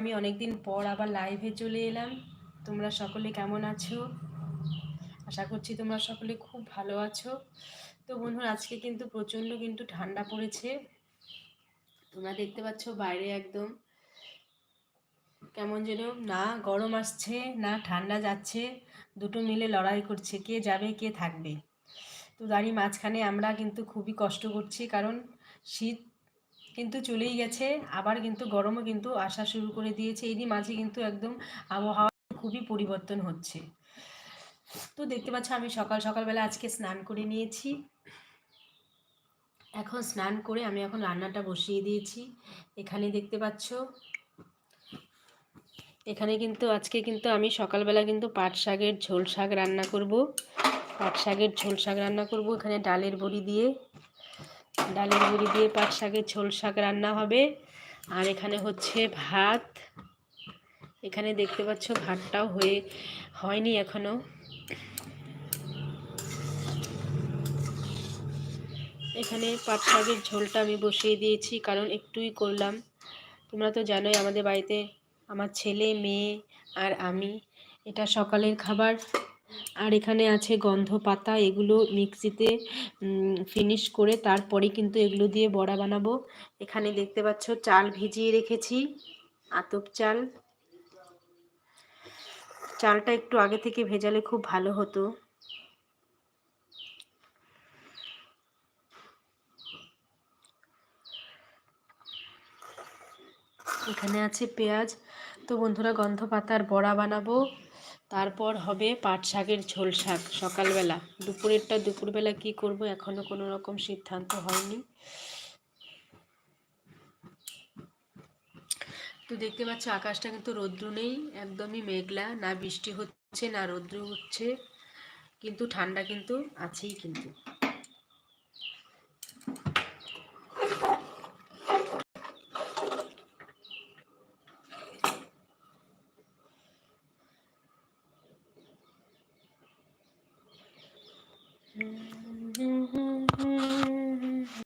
আমি অনেকদিন পর আবার লাইভে চলে এলাম। তোমরা সকলে কেমন আছো? আশা করছি তোমরা সকলে খুব ভালো আছো। তো বন্ধুরা, আজকে কিন্তু প্রচণ্ড কিন্তু ঠান্ডা পড়েছে। তোমরা দেখতে পাচ্ছ বাইরে একদম কেমন যেন, না গরম আসছে, না ঠান্ডা যাচ্ছে। দুটো মিলে লড়াই করছে, কে যাবে, কে থাকবে। তো দাঁড়িয়ে মাঝখানে আমরা কিন্তু খুবই কষ্ট করছি, কারণ শীত কিন্তু চলেই গেছে। আবার কিন্তু গরমও কিন্তু আসা শুরু করে দিয়েছে। এরই মাঝে কিন্তু একদম আবহাওয়া খুবই পরিবর্তন হচ্ছে। তো দেখতে পাচ্ছ, আমি সকাল সকালবেলা আজকে স্নান করে নিয়েছি। এখন স্নান করে আমি এখন রান্নাটা বসিয়ে দিয়েছি। এখানে দেখতে পাচ্ছ, এখানে কিন্তু আজকে কিন্তু আমি সকালবেলা কিন্তু পাট শাকের ঝোল শাক রান্না করব। পাট শাকের ঝোল শাক রান্না করব এখানে ডালের বড়ি দিয়ে। ডালের বড়ি দিয়ে পাট শাকের ঝোল শাক রান্না হবে। আর এখানে হচ্ছে ভাত। এখানে দেখতে পাচ্ছ ভাতটাও হয়ে, হয়নি এখনও এখানে পাট শাকের ঝোলটা আমি বসিয়ে দিয়েছি, কারণ একটুই করলাম। তোমরা তো জানোই আমাদের বাড়িতে আমার ছেলে, মেয়ে আর আমি। এটা সকালের খাবার। আর এখানে আছে গন্ধ পাতা এগুলো মিক্সিতে ফিনিশ করে তারপরে কিন্তু এগুলো দিয়ে বড়া বানাবো। এখানে দেখতে পাচ্ছ চাল ভিজিয়ে রেখেছি, আতপ চাল। চালটা একটু আগে থেকে ভেজালে খুব ভালো হতো। এখানে আছে পেঁয়াজ। তো বন্ধুরা গন্ধ পাতার বড়া বানাবো। তারপর হবে পাট শাকের ঝোল শাক সকালবেলা। দুপুরেরটা দুপুরবেলা কি করব এখনও কোনো রকম সিদ্ধান্ত হয়নি। তো দেখতে পাচ্ছ আকাশটা কিন্তু রৌদ্র নেই, একদমই মেঘলা। না বৃষ্টি হচ্ছে, না রৌদ্র হচ্ছে, কিন্তু ঠান্ডা কিন্তু আছেই কিন্তু। 嗯